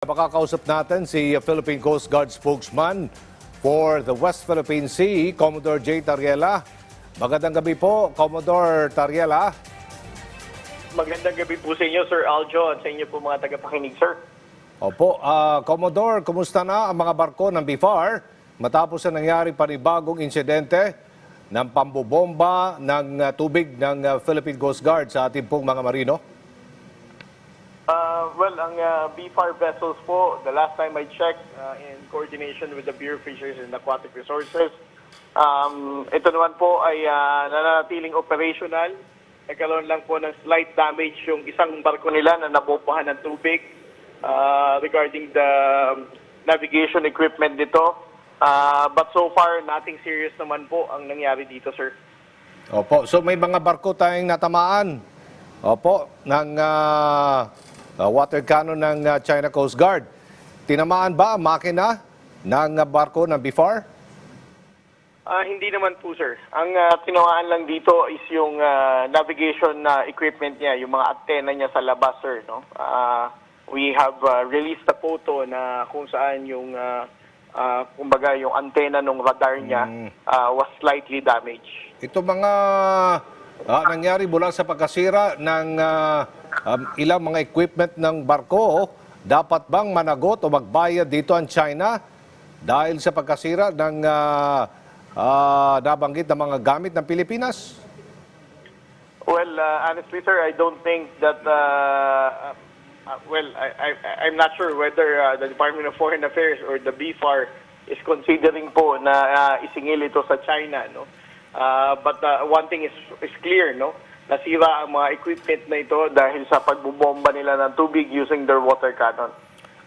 Makakausap natin si Philippine Coast Guard spokesman for the West Philippine Sea, Commodore J. Tariela. Magandang gabi po, Commodore Tariela. Magandang gabi po sa inyo, Sir Aljo, at sa inyo po mga tagapakinig, sir. Opo, ah, Commodore, kumusta na ang mga barko ng BIFAR matapos na nangyari panibagong insidente ng pambobomba ng ah, tubig ng ah, Philippine Coast Guard sa ating pong mga marino? Uh, well, ang uh, BFAR vessels po, the last time I checked, uh, in coordination with the Bureau of Fisheries and Aquatic Resources, um, ito naman po ay uh, nananatiling operational. Nagkaroon lang po ng slight damage yung isang barko nila na nabobahan ng tubig uh, regarding the um, navigation equipment nito. Uh, but so far, nothing serious naman po ang nangyari dito, sir. Opo, so may mga barko tayong natamaan. Opo, ng ah, ah, water cannon ng ah, China Coast Guard. Tinamaan ba ang makina ng ah, barko ng BIFAR? Ah, hindi naman po, sir. Ang uh, tinawaan lang dito is yung ah, navigation na equipment niya, yung mga antena niya sa labas, sir. No? Ah, we have ah, released a photo na kung saan yung, ah, ah, kumbaga, yung antena ng radar niya ah, was slightly damaged. Ito mga ah, nangyari mula sa pagkasira ng ah, um, ilang mga equipment ng barko, dapat bang managot o magbayad dito ang China dahil sa pagkasira ng ah, ah, nabanggit na mga gamit ng Pilipinas? Well, uh, honestly, sir, I don't think that. Uh, uh, uh, well, I, I, I'm not sure whether uh, the Department of Foreign Affairs or the BFAR is considering po na uh, isingil ito sa China, no. Uh, but uh, one thing is is clear, no. Nasira ang mga equipment na ito dahil sa pagbubomba nila ng tubig using their water cannon.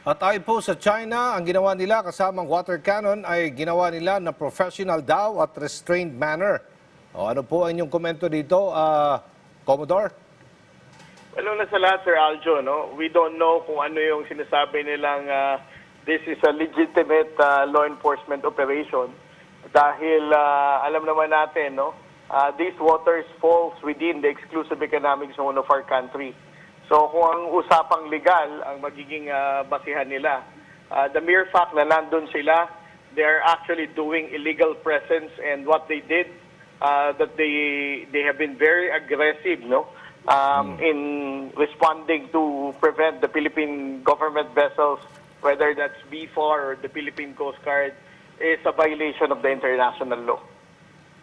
At ayon po sa China, ang ginawa nila kasamang water cannon ay ginawa nila na professional daw at restrained manner. O ano po ang inyong komento dito, ah, Commodore? Well, una sa lahat, Sir Aljo, no? we don't know kung ano yung sinasabi nilang uh, this is a legitimate uh, law enforcement operation dahil uh, alam naman natin, no? Uh, these waters falls within the exclusive economic zone of our country. So kung ang usapang legal ang magiging uh, basihan nila, uh, the mere fact na nandun sila, they're actually doing illegal presence and what they did, uh, that they they have been very aggressive, no? um, in responding to prevent the Philippine government vessels, whether that's BFAR or the Philippine Coast Guard, is a violation of the international law.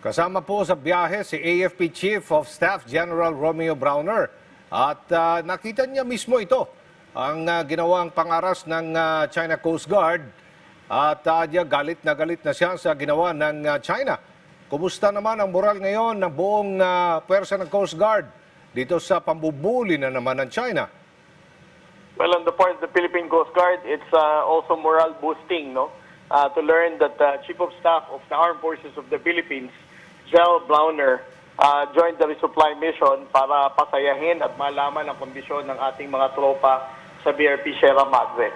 Kasama po sa biyahe si AFP Chief of Staff General Romeo Browner. At ah, nakita niya mismo ito, ang ah, ginawang pangaras ng ah, China Coast Guard. At uh, galit na galit na siya sa ginawa ng ah, China. Kumusta naman ang moral ngayon ng buong uh, pwersa ng Coast Guard dito sa pambubuli na naman ng China? Well, on the part of the Philippine Coast Guard, it's uh, also morale boosting, no? Uh, to learn that the Chief of Staff of the Armed Forces of the Philippines, General Blauner, uh, joined the resupply mission para pasayahin at malaman ang kondisyon ng ating mga tropa sa BRP Sierra Madre.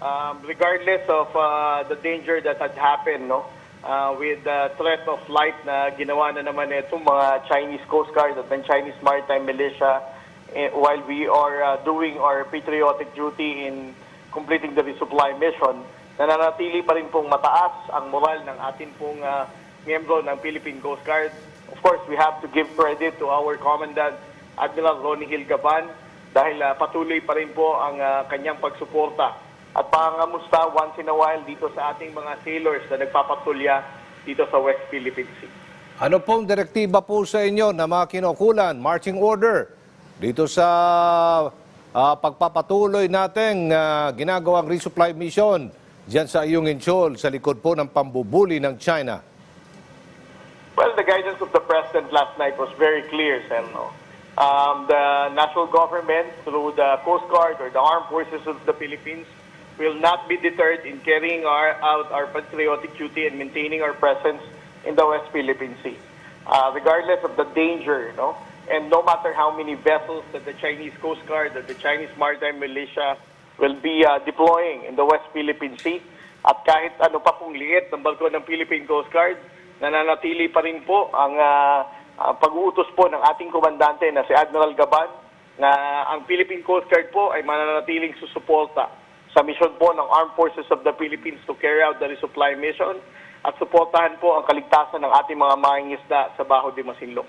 Um, regardless of uh, the danger that had happened, no, uh, with the threat of flight na ginawa na naman itong mga Chinese Coast Guard at ng Chinese Maritime Militia eh, while we are uh, doing our patriotic duty in completing the resupply mission, nananatili pa rin pong mataas ang moral ng atin pong uh, miyembro ng Philippine Coast Guard. Of course, we have to give credit to our Commandant Admiral Ronnie Hill Gaban dahil uh, patuloy pa rin po ang uh, kanyang pagsuporta at pangamusta once in a while dito sa ating mga sailors na nagpapatulya dito sa West Philippine Sea. Ano pong direktiba po sa inyo na mga kinukulan, marching order, dito sa ah, pagpapatuloy nating ah, ginagawang resupply mission dyan sa iyong Inchol, sa likod po ng pambubuli ng China? Well, the guidance of the President last night was very clear, Senno. Um, the national government, through the Coast Guard or the Armed Forces of the Philippines, will not be deterred in carrying our, out our patriotic duty and maintaining our presence in the West Philippine Sea. Uh, regardless of the danger, you know, and no matter how many vessels that the Chinese Coast Guard or the Chinese Maritime Militia will be uh, deploying in the West Philippine Sea, at kahit ano pa pong liit ng barko ng Philippine Coast Guard, nananatili pa rin po ang uh, uh, pag-uutos po ng ating komandante na si Admiral Gaban na ang Philippine Coast Guard po ay mananatiling susuporta sa mission po ng Armed Forces of the Philippines to carry out the resupply mission at suportahan po ang kaligtasan ng ating mga mangingisda sa Baho de Masinloc.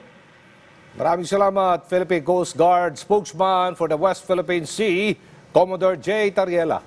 Maraming salamat, Philippine Coast Guard spokesman for the West Philippine Sea, Commodore J. Tariela.